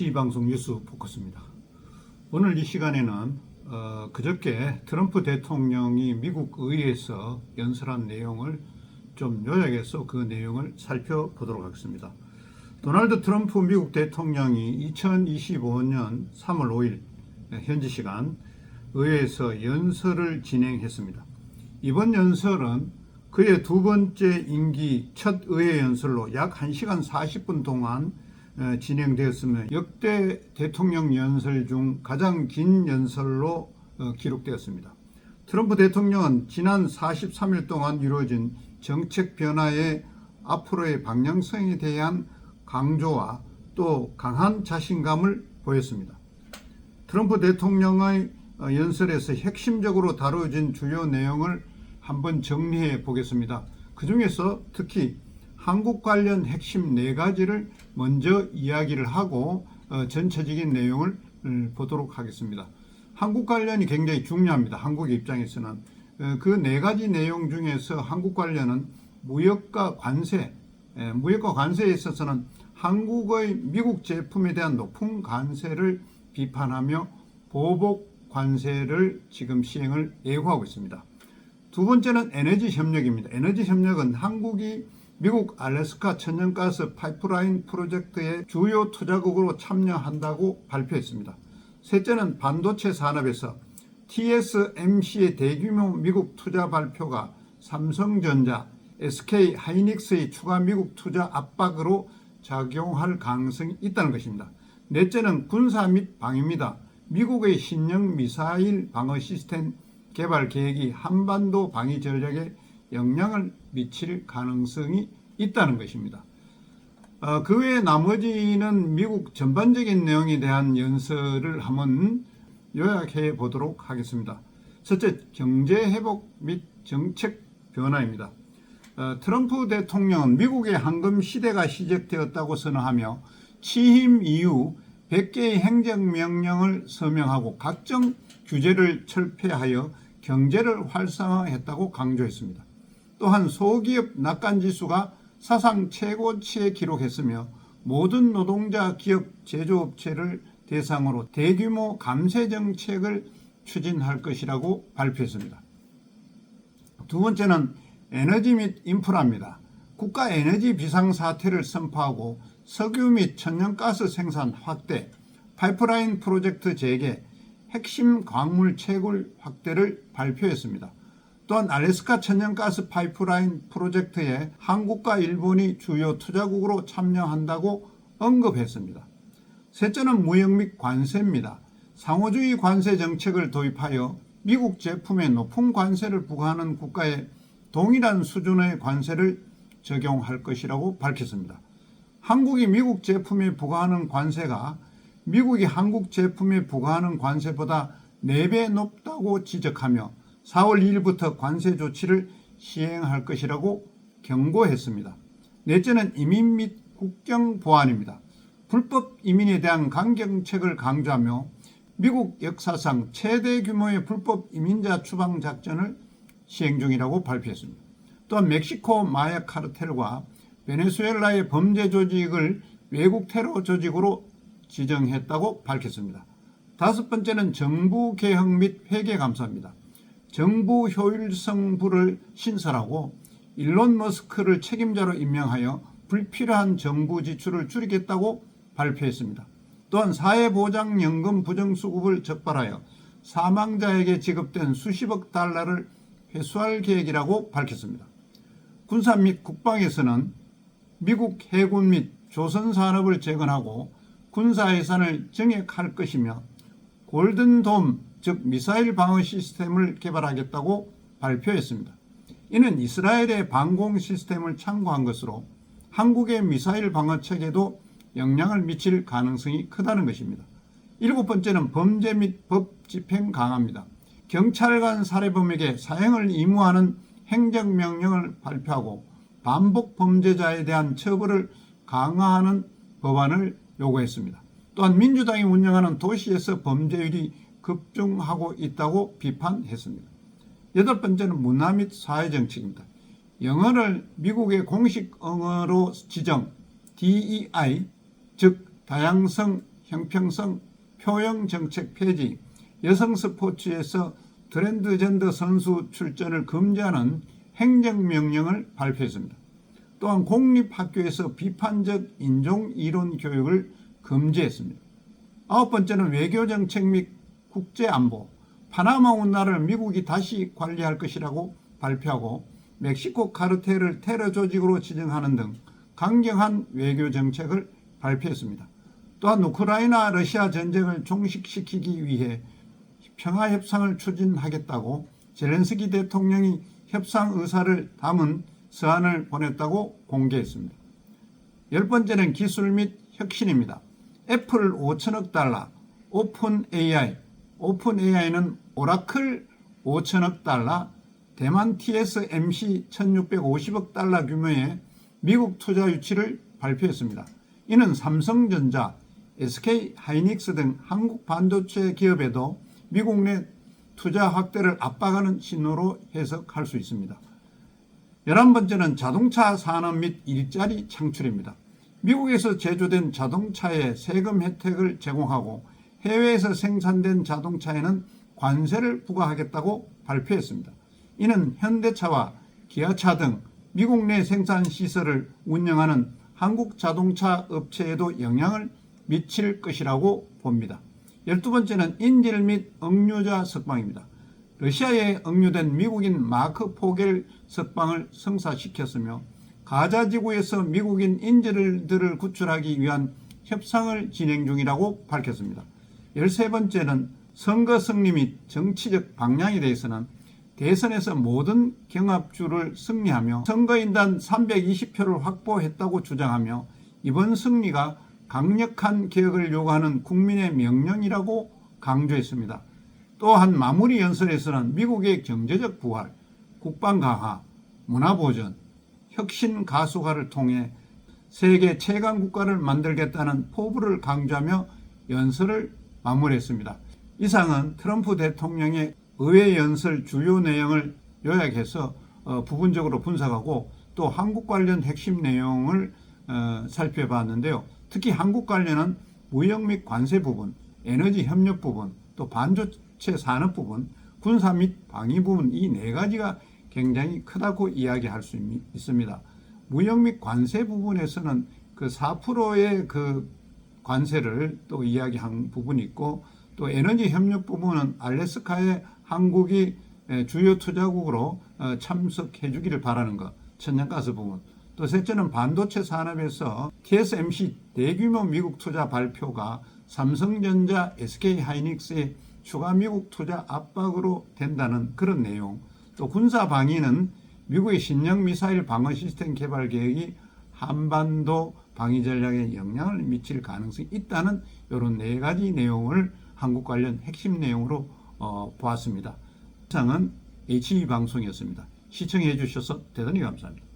정치방송 뉴스 포커스입니다. 오늘 이 시간에는 어, 그저께 트럼프 대통령이 미국 의회에서 연설한 내용을 좀 요약해서 그 내용을 살펴보도록 하겠습니다. 도널드 트럼프 미국 대통령이 2025년 3월 5일 현지 시간 의회에서 연설을 진행했습니다. 이번 연설은 그의 두 번째 임기 첫 의회 연설로 약 1시간 40분 동안 어, 진행되었으며 역대 대통령 연설 중 가장 긴 연설로 어, 기록되었습니다. 트럼프 대통령은 지난 43일 동안 이루어진 정책 변화의 앞으로의 방향성에 대한 강조와 또 강한 자신감을 보였습니다. 트럼프 대통령의 어, 연설에서 핵심적으로 다뤄진 주요 내용을 한번 정리해 보겠습니다. 그 중에서 특히 한국 관련 핵심 네 가지를 먼저 이야기를 하고 어, 전체적인 내용을 음, 보도록 하겠습니다. 한국 관련이 굉장히 중요합니다. 한국 입장에서는 그 네 가지 내용 중에서 한국 관련은 무역과 관세, 에, 무역과 관세에 있어서는 한국의 미국 제품에 대한 높은 관세를 비판하며 보복 관세를 지금 시행을 예고하고 있습니다. 두 번째는 에너지 협력입니다. 에너지 협력은 한국이 미국 알래스카 천연가스 파이프라인 프로젝트의 주요 투자국으로 참여한다고 발표했습니다. 셋째는 반도체 산업에서 TSMC의 대규모 미국 투자 발표가 삼성전자, SK 하이닉스의 추가 미국 투자 압박으로 작용할 가능성이 있다는 것입니다. 넷째는 군사 및 방위입니다. 미국의 신형 미사일 방어 시스템 개발 계획이 한반도 방위 전략에 영향을 미칠 가능성이 있다는 것입니다. 어, 그 외에 나머지는 미국 전반적인 내용에 대한 연설을 한번 요약해 보도록 하겠습니다. 첫째, 경제 회복 및 정책 변화입니다. 어, 트럼프 대통령은 미국의 황금 시대가 시작되었다고 선언하며 취임 이후 100개의 행정명령을 서명하고 각종 규제를 철폐하여 경제를 활성화했다고 강조했습니다. 또한 소기업 낙관지수가 사상 최고치에 기록했으며 모든 노동자, 기업, 제조업체를 대상으로 대규모 감세 정책을 추진할 것이라고 발표했습니다. 두 번째는 에너지 및 인프라입니다. 국가 에너지 비상 사태를 선포하고 석유 및 천연가스 생산 확대, 파이프라인 프로젝트 재개, 핵심 광물 채굴 확대를 발표했습니다. 또한 알래스카 천연가스 파이프라인 프로젝트에 한국과 일본이 주요 투자국으로 참여한다고 언급했습니다. 셋째는 무역 및 관세입니다. 상호주의 관세 정책을 도입하여 미국 제품에 높은 관세를 부과하는 국가에 동일한 수준의 관세를 적용할 것이라고 밝혔습니다. 한국이 미국 제품에 부과하는 관세가 미국이 한국 제품에 부과하는 관세보다 4배 높다고 지적하며 4월 2일부터 관세 조치를 시행할 것이라고 경고했습니다. 넷째는 이민 및 국경 보안입니다. 불법 이민에 대한 강경책을 강조하며 미국 역사상 최대 규모의 불법 이민자 추방 작전을 시행 중이라고 발표했습니다. 또한 멕시코 마약 카르텔과 베네수엘라의 범죄 조직을 외국 테러 조직으로 지정했다고 밝혔습니다. 다섯 번째는 정부 개혁 및 회계 감사입니다. 정부 효율성부를 신설하고 일론 머스크를 책임자로 임명하여 불필요한 정부 지출을 줄이겠다고 발표했습니다. 또한 사회보장연금 부정수급을 적발하여 사망자에게 지급된 수십억 달러를 회수할 계획이라고 밝혔습니다. 군사 및 국방에서는 미국 해군 및 조선 산업을 재건하고 군사 예산을 정액할 것이며 골든돔 즉 미사일 방어 시스템을 개발하겠다고 발표했습니다. 이는 이스라엘의 방공 시스템을 참고한 것으로 한국의 미사일 방어 체계도 영향을 미칠 가능성이 크다는 것입니다. 일곱 번째는 범죄 및 법 집행 강화입니다. 경찰관 살해범에게 사형을 의무하는 행정명령을 발표하고 반복 범죄자에 대한 처벌을 강화하는 법안을 요구했습니다. 또한 민주당이 운영하는 도시에서 범죄율이 급증하고 있다고 비판했습니다. 여덟 번째는 문화 및 사회 정책입니다. 영어를 미국의 공식 언어로 지정 DEI 즉 다양성 형평성 표형 정책 폐지, 여성 스포츠에서 트랜스젠더 선수 출전을 금지하는 행정명령을 발표했습니다. 또한 공립학교에서 비판적 인종 이론 교육을 금지했습니다. 아홉 번째는 외교 정책 및 국제 안보. 파나마 운하를 미국이 다시 관리할 것이라고 발표하고 멕시코 카르텔을 테러 조직으로 지정하는 등 강경한 외교 정책을 발표했습니다. 또한 우크라이나 러시아 전쟁을 종식시키기 위해 평화 협상을 추진하겠다고 젤렌스키 대통령이 협상 의사를 담은 서한을 보냈다고 공개했습니다. 열 번째는 기술 및 혁신입니다. 애플 5천억 달러, 오픈 AI, 오픈 AI는 오라클 5천억 달러, 대만 TSMC 1650억 달러 규모의 미국 투자 유치를 발표했습니다. 이는 삼성전자, SK 하이닉스 등 한국 반도체 기업에도 미국 내 투자 확대를 압박하는 신호로 해석할 수 있습니다. 11번째는 자동차 산업 및 일자리 창출입니다. 미국에서 제조된 자동차에 세금 혜택을 제공하고 해외에서 생산된 자동차에는 관세를 부과하겠다고 발표했습니다. 이는 현대차와 기아차 등 미국 내 생산 시설을 운영하는 한국 자동차 업체에도 영향을 미칠 것이라고 봅니다. 열두 번째는 인질 및 억류자 석방입니다. 러시아에 억류된 미국인 마크 포겔 석방을 성사시켰으며 가자 지구에서 미국인 인질들을 구출하기 위한 협상을 진행 중이라고 밝혔습니다. 열세 번째는 선거 승리 및 정치적 방향에 대해서는 대선에서 모든 경합주를 승리하며 선거인단 320표를 확보했다고 주장하며 이번 승리가 강력한 개혁을 요구하는 국민의 명령이라고 강조했습니다. 또한 마무리 연설에서는 미국의 경제적 부활, 국방 강화, 문화 보전, 혁신 가수화를 통해 세계 최강 국가를 만들겠다는 포부를 강조하며 연설을 마무리했습니다. 이상은 트럼프 대통령의 의회 연설 주요 내용을 요약해서 어, 부분적으로 분석하고 또 한국 관련 핵심 내용을 어, 살펴봤는데요. 특히 한국 관련은 무역 및 관세 부분, 에너지 협력 부분, 또 반도체 산업 부분, 군사 및 방위 부분 이 네 가지가 굉장히 크다고 이야기할 수 있습니다. 무역 및 관세 부분에서는 그 4%의 그 관세를 또 이야기한 부분이 있고 또 에너지 협력 부분은 알래스카에 한국이 주요 투자국으로 어, 참석해 주기를 바라는 것, 천연가스 부분. 또 셋째는 반도체 산업에서 TSMC 대규모 미국 투자 발표가 삼성전자, SK 하이닉스의 추가 미국 투자 압박으로 된다는 그런 내용. 또 군사 방위는 미국의 신형 미사일 방어 시스템 개발 계획이 한반도 방위 전략에 영향을 미칠 가능성이 있다는 이런 네 가지 내용을 한국 관련 핵심 내용으로 어, 보았습니다. 이상은 HE 방송이었습니다. 시청해 주셔서 대단히 감사합니다.